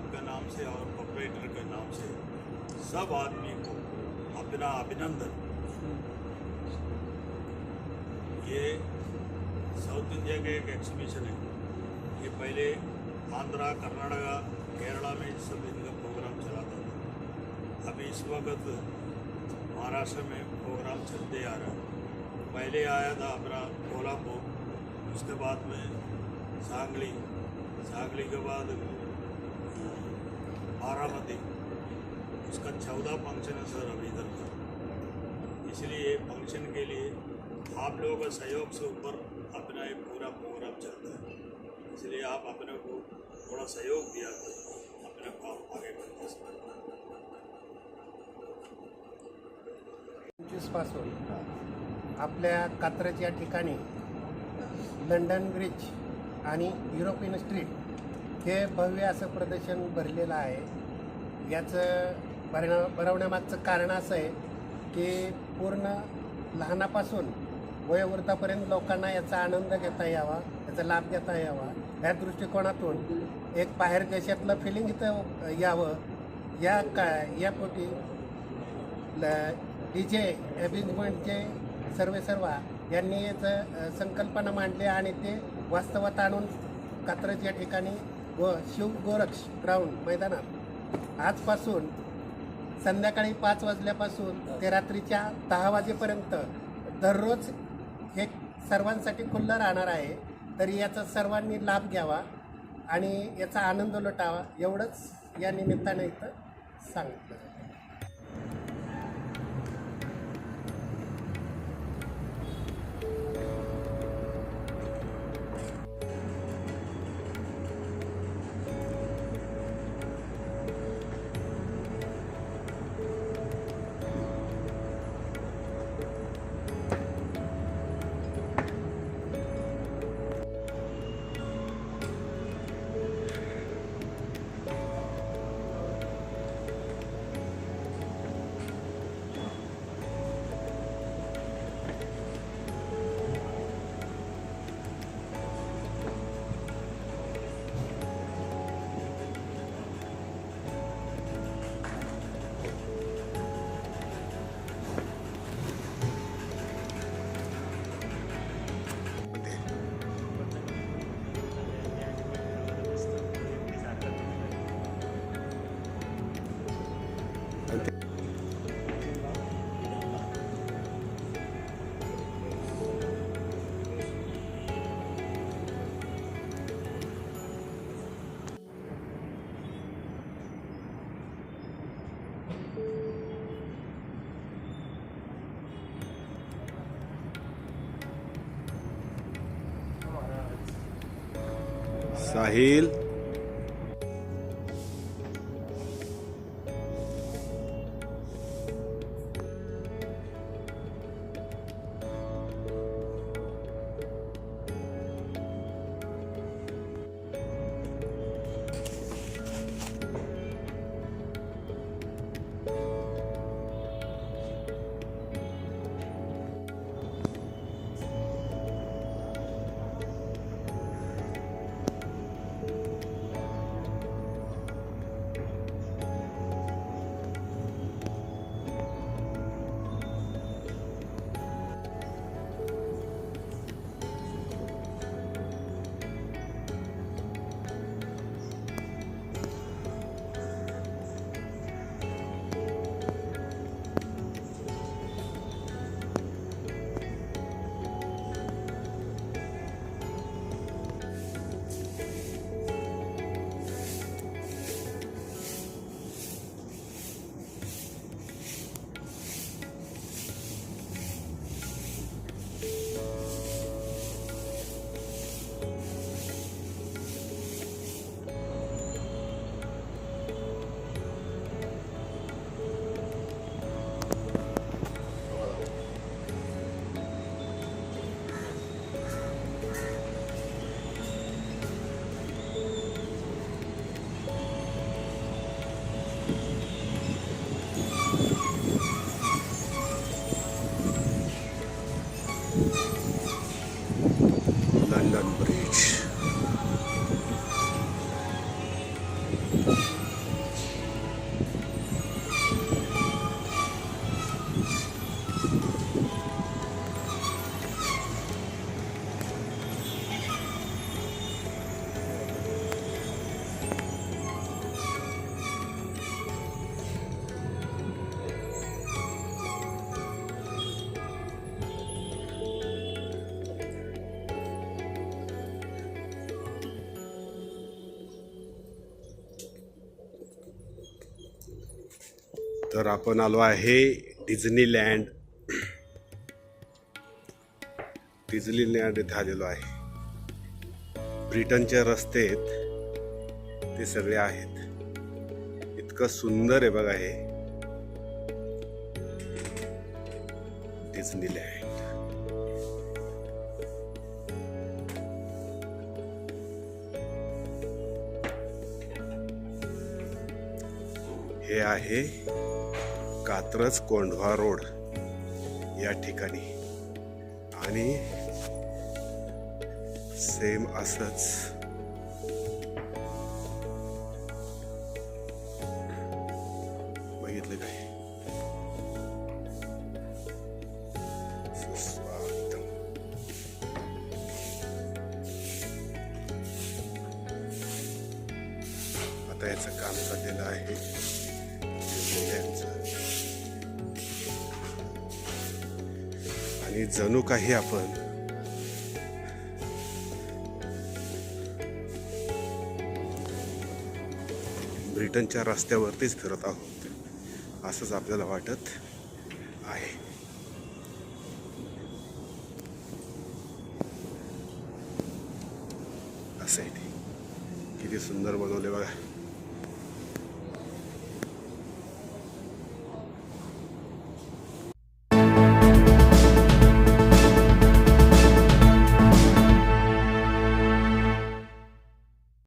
Staff के नाम से और operator के नाम से सब आदमी को अपना अभिनंदन। ये साउथ इंडिया का एक एग्जीबिशन है। ये पहले आंध्रा, कर्नाटका, केरला में सब इनका प्रोग्राम चलाता था। अभी इस वक्त महाराष्ट्र में प्रोग्राम चलते आ रहा है। पहले आया था अपना कोल्हापुर, उसके बाद में सांगली। सांगली के बाद बारामती उसका चौदह फंक्शन है सर अभी इधर का इसलिए फंक्शन के लिए आप लोगों का सहयोग से ऊपर अपना एक पूरा प्रोग्राम चलता है. इसलिए आप अपने को थोड़ा सहयोग दिया तो अपने काम आगे बढ़ते सकते पंचवीसपासून आपल्या कात्रज या ठिकाणी लंडन ब्रिज आणि युरोपियन स्ट्रीट हे भव्य असं प्रदर्शन भरलेलं आहे. याचं भरणा भरवण्यामागचं कारण असं आहे की पूर्ण लहानापासून वयोवृद्धापर्यंत लोकांना याचा आनंद घेता यावा याचा लाभ घेता यावा. या दृष्टिकोनातून एक बाहेर देशातलं फिलिंग इथं यावं. या का यापोटी डी जे अरेंजमेंटचे सर्वे सर्वा यांनी याचं संकल्पना मांडली आणि ते वास्तवात आणून कात्रज या ठिकाणी व शिव गोरक्ष ग्राउंड मैदानात आजपासून संध्याकाळी पाच वाजल्यापासून ते रात्रीच्या दहा वाजेपर्यंत दररोज हे सर्वांसाठी खुल्लं राहणार आहे. तरी याचा सर्वांनी लाभ घ्यावा आणि याचा आनंद लुटावा एवढंच या निमित्ताने इथं सांगितलं ساهيل तर आपण आलो आहे डिझनीलँड. डिझनीलँड इथे आलेलो आहे. ब्रिटनच्या रस्तेत ते सगळे आहेत. इतकं सुंदर आहे बघा हे. डिझनीलँड. हे आहे कात्रज कोंढवा रोड या ठिकाणी. आणि सेम असंच. बघितलं काय? आता याचं काम चाललेलं आहे. आणि जणू काही आपण ब्रिटनच्या रस्त्यावरतीच फिरत आहोत. असंच आपल्याला वाटत आहे. असं आहे ते. किती सुंदर बनवले बघा.